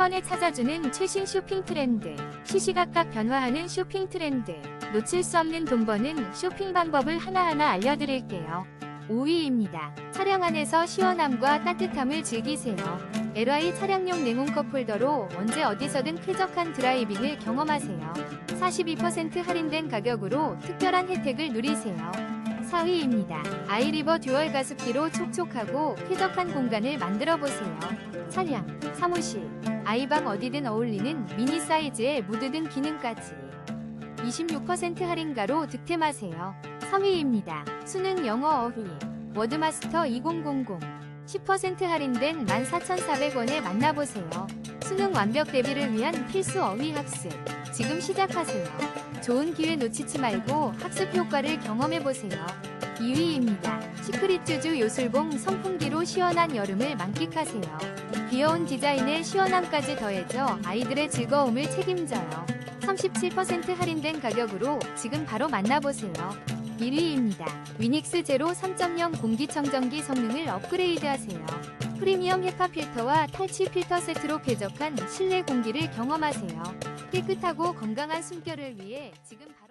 번에 찾아주는 최신 쇼핑 트렌드. 시시각각 변화하는 쇼핑 트렌드. 놓칠 수 없는 돈 버는 쇼핑 방법을 하나하나 알려드릴게요. 5위입니다. 차량 안에서 시원함과 따뜻함을 즐기세요. LY 차량용 냉온컵 홀더로 언제 어디서든 쾌적한 드라이빙을 경험하세요. 42% 할인된 가격으로 특별한 혜택을 누리세요. 4위입니다. 아이리버 듀얼 가습기로 촉촉하고 쾌적한 공간을 만들어 보세요. 차량, 사무실, 아이방 어디든 어울리는 미니 사이즈의 무드 등 기능까지 26% 할인가로 득템하세요. 3위입니다. 수능 영어 어휘 워드마스터 2000 10% 할인된 14,400원에 만나보세요. 수능 완벽 대비를 위한 필수 어휘 학습 지금 시작하세요. 좋은 기회 놓치지 말고 학습 효과를 경험해보세요. 2위입니다. 시크릿 쭈주 요술봉 선풍기로 시원한 여름을 만끽하세요. 귀여운 디자인에 시원함까지 더해져 아이들의 즐거움을 책임져요. 37% 할인된 가격으로 지금 바로 만나보세요. 1위입니다. 위닉스 제로 3.0 공기청정기 성능을 업그레이드하세요. 프리미엄 헤파 필터와 탈취 필터 세트로 쾌적한 실내 공기를 경험하세요. 깨끗하고 건강한 숨결을 위해 지금 바로